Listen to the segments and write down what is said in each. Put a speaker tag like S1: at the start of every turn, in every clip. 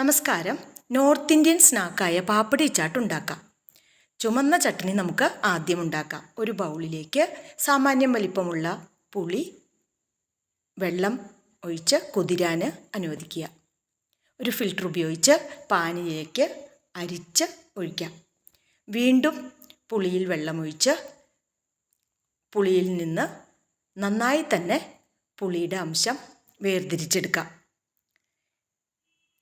S1: നമസ്കാരം. North Indian സ്നാക്കായ പാപ്പടി ചാട്ട് ഉണ്ടാക്കാം. ചുമന്ന ചട്ടണി നമുക്ക് ആദ്യം ഉണ്ടാക്കാം. ഒരു ബൗളിലേക്ക് സാമാന്യം വലിപ്പമുള്ള പുളി വെള്ളം ഒഴിച്ച് കുതിരാൻ അനുവദിക്കുക. ഒരു ഫിൽട്ടർ ഉപയോഗിച്ച് പാനിലേക്ക് അരിച്ച് ഒഴിക്കാം. വീണ്ടും പുളിയിൽ വെള്ളമൊഴിച്ച് പുളിയിൽ നിന്ന് നന്നായി തന്നെ പുളിയുടെ അംശം വേർതിരിച്ചെടുക്കാം.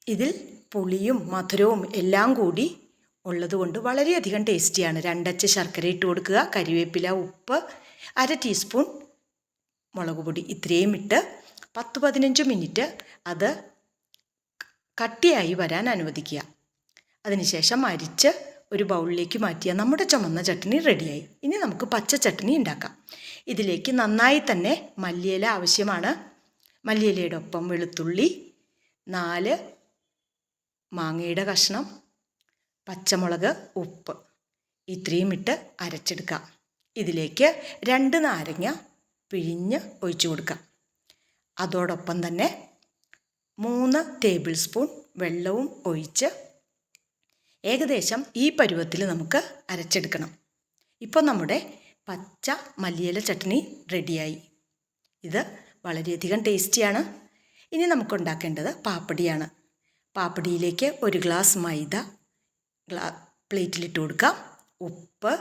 S1: ഇതിൽ പുളിയും മധുരവും എല്ലാം കൂടി ഉള്ളതുകൊണ്ട് വളരെയധികം ടേസ്റ്റിയാണ്. രണ്ടച്ച ശർക്കര ഇട്ട് കൊടുക്കുക കരിവേപ്പില ഉപ്പ് അര ടീസ്പൂൺ മുളക് പൊടി ഇത്രയും ഇട്ട് പത്ത് പതിനഞ്ച് മിനിറ്റ് അത് കട്ടിയായി വരാൻ അനുവദിക്കുക. അതിനുശേഷം അരിച്ച് ഒരു ബൗളിലേക്ക് മാറ്റിയ നമ്മുടെ ചുമന്ന ചട്നി റെഡിയായി. ഇനി നമുക്ക് പച്ച ചട്നി ഉണ്ടാക്കാം. ഇതിലേക്ക് നന്നായി തന്നെ മല്ലിയില ആവശ്യമാണ്. മല്ലിയിലയുടെ ഒപ്പം വെളുത്തുള്ളി നാല് മാങ്ങയുടെ കഷ്ണം പച്ചമുളക് ഉപ്പ്. ഇത്രയും ഇട്ട് അരച്ചെടുക്കുക ഇതിലേക്ക് രണ്ട് നാരങ്ങ പിഴിഞ്ഞ് ഒഴിച്ചു കൊടുക്കാം. അതോടൊപ്പം തന്നെ മൂന്ന് ടേബിൾ സ്പൂൺ വെള്ളവും ഒഴിച്ച് ഏകദേശം ഈ പരുവത്തിൽ നമുക്ക് അരച്ചെടുക്കണം. ഇപ്പോൾ നമ്മുടെ പച്ച മല്ലിയില ചട്നി റെഡിയായി. ഇത് വളരെയധികം ടേസ്റ്റിയാണ്. ഇനി നമുക്കുണ്ടാക്കേണ്ടത് പാപ്പടിയാണ്. പാപ്പടിയിലേക്ക് ഒരു ഗ്ലാസ് മൈദ ഗ്ലാ പ്ലേറ്റിലിട്ട് കൊടുക്കാം. ഉപ്പ്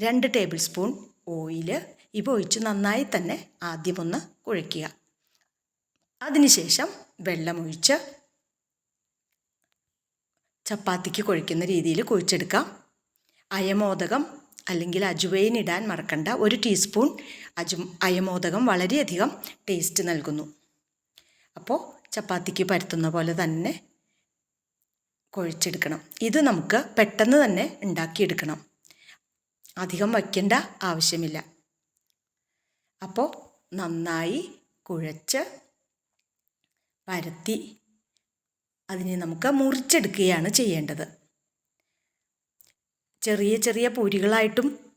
S1: രണ്ട് ടേബിൾ സ്പൂൺ ഓയിൽ ഇവ ഒഴിച്ച് നന്നായി തന്നെ ആദ്യമൊന്ന് കുഴയ്ക്കുക. അതിനുശേഷം വെള്ളമൊഴിച്ച് ചപ്പാത്തിക്ക് കുഴയ്ക്കുന്ന രീതിയിൽ കുഴിച്ചെടുക്കാം. അയമോദകം അല്ലെങ്കിൽ അജുവൈൻ ഇടാൻ മറക്കണ്ട. ഒരു ടീസ്പൂൺ അജു അയമോദകം വളരെയധികം ടേസ്റ്റ് നൽകുന്നു. അപ്പോൾ ചപ്പാത്തിക്ക് പരത്തുന്ന പോലെ തന്നെ കുഴച്ചെടുക്കണം. ഇത് നമുക്ക് പെട്ടെന്ന് തന്നെ ഉണ്ടാക്കിയെടുക്കണം. അധികം വയ്ക്കേണ്ട ആവശ്യമില്ല. അപ്പോൾ നന്നായി കുഴച്ച് പരത്തി അതിനെ നമുക്ക് മുറിച്ചെടുക്കുകയാണ് ചെയ്യേണ്ടത്. ചെറിയ ചെറിയ പൂരികളായിട്ടും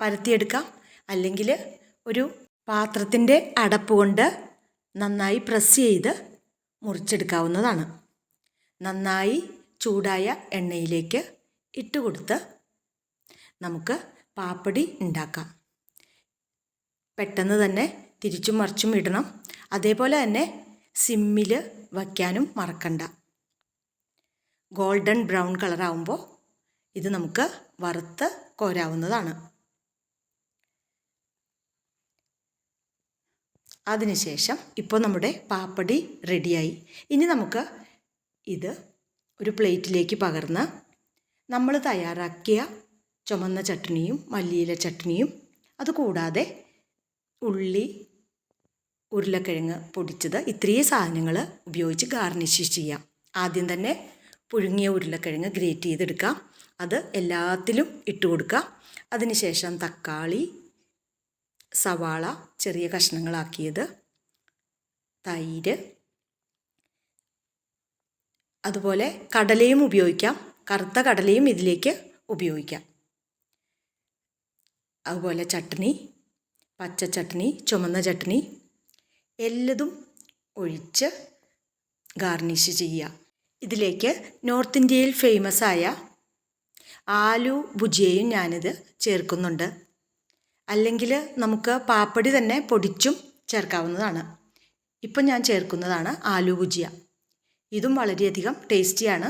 S1: പരത്തിയെടുക്കാം. അല്ലെങ്കിൽ ഒരു പാത്രത്തിന്റെ അടപ്പ് കൊണ്ട് നന്നായി പ്രസ് ചെയ്ത് മുറിച്ചെടുക്കാവുന്നതാണ്. നന്നായി ചൂടായ എണ്ണയിലേക്ക് ഇട്ട് കൊടുത്ത് നമുക്ക് പാപ്പടി ഉണ്ടാക്കാം. പെട്ടെന്ന് തന്നെ തിരിച്ചും മറിച്ചും ഇടണം. അതേപോലെ തന്നെ സിമ്മിൽ വയ്ക്കാനും മറക്കണ്ട. ഗോൾഡൻ ബ്രൗൺ കളറാവുമ്പോൾ ഇത് നമുക്ക് വറുത്ത് കോരാവുന്നതാണ്. അതിനുശേഷം ഇപ്പോൾ നമ്മുടെ പാപ്പടി റെഡിയായി. ഇനി നമുക്ക് ഇത് ഒരു പ്ലേറ്റിലേക്ക് പകർന്ന് നമ്മൾ തയ്യാറാക്കിയ ചുമന്ന ചട്നിയും മല്ലിയില ചട്നിയും അതുകൂടാതെ ഉള്ളി ഉരുളക്കിഴങ്ങ് പൊടിച്ചത് ഇത്രയും സാധനങ്ങൾ ഉപയോഗിച്ച് ഗാർണിഷ് ചെയ്യാം. ആദ്യം തന്നെ പുഴുങ്ങിയ ഉരുളക്കിഴങ്ങ് ഗ്രേറ്റ് ചെയ്തെടുക്കാം അത് എല്ലാത്തിലും ഇട്ട് കൊടുക്കാം അതിനുശേഷം തക്കാളി സവാള ചെറിയ കഷ്ണങ്ങളാക്കിയത് തൈര് അതുപോലെ കടലയും ഉപയോഗിക്കാം. കറുത്ത കടലയും ഇതിലേക്ക് ഉപയോഗിക്കാം. അതുപോലെ ചട്നി പച്ച ചട്നി ചുമന്ന ചട്നി എല്ലതും ഒഴിച്ച് ഗാർണിഷ് ചെയ്യുക. ഇതിലേക്ക് നോർത്ത് ഇന്ത്യയിൽ ഫേമസ് ആയ ആലു ഭുജിയയും ഞാനിത് ചേർക്കുന്നുണ്ട്. അല്ലെങ്കിൽ നമുക്ക് പാപ്പടി തന്നെ പൊടിച്ചും ചേർക്കാവുന്നതാണ്. ഇപ്പം ഞാൻ ചേർക്കുന്നതാണ് ആലു ഭുജിയ. ഇതും വളരെയധികം ടേസ്റ്റിയാണ്.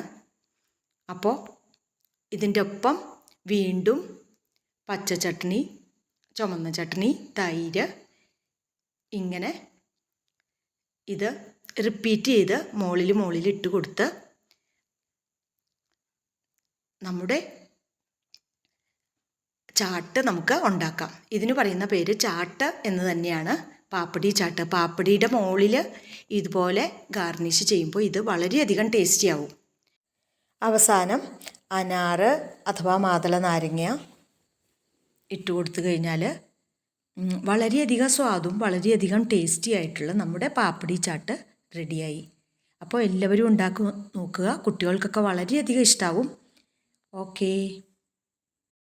S1: അപ്പോൾ ഇതിന്റെ ഒപ്പം വീണ്ടും പച്ച ചട്നി ചുമന്ന ചട്നി തൈര് ഇങ്ങനെ ഇത് റിപ്പീറ്റ് ചെയ്ത് മുകളിൽ മുകളിൽ ഇട്ട് കൊടുത്ത് നമ്മുടെ ചാട്ട് നമുക്ക് ഉണ്ടാക്കാം. ഇതിന് പറയുന്ന പേര് ചാട്ട് എന്ന് തന്നെയാണ്. പാപ്പടി ചാട്ട് പാപ്പടിയുടെ മുകളിൽ ഇതുപോലെ ഗാർണിഷ് ചെയ്യുമ്പോൾ ഇത് വളരെയധികം ടേസ്റ്റി ആവും. അവസാനം അനാറ് അഥവാ മാതള നാരങ്ങ ഇട്ട് കൊടുത്തു കഴിഞ്ഞാൽ വളരെയധികം സ്വാദും വളരെയധികം ടേസ്റ്റി ആയിട്ടുള്ള നമ്മുടെ പാപ്പടി ചാട്ട് റെഡിയായി അപ്പോൾ എല്ലാവരും ഉണ്ടാക്കി നോക്കുക. കുട്ടികൾക്കൊക്കെ വളരെയധികം ഇഷ്ടാവും. ഓക്കേ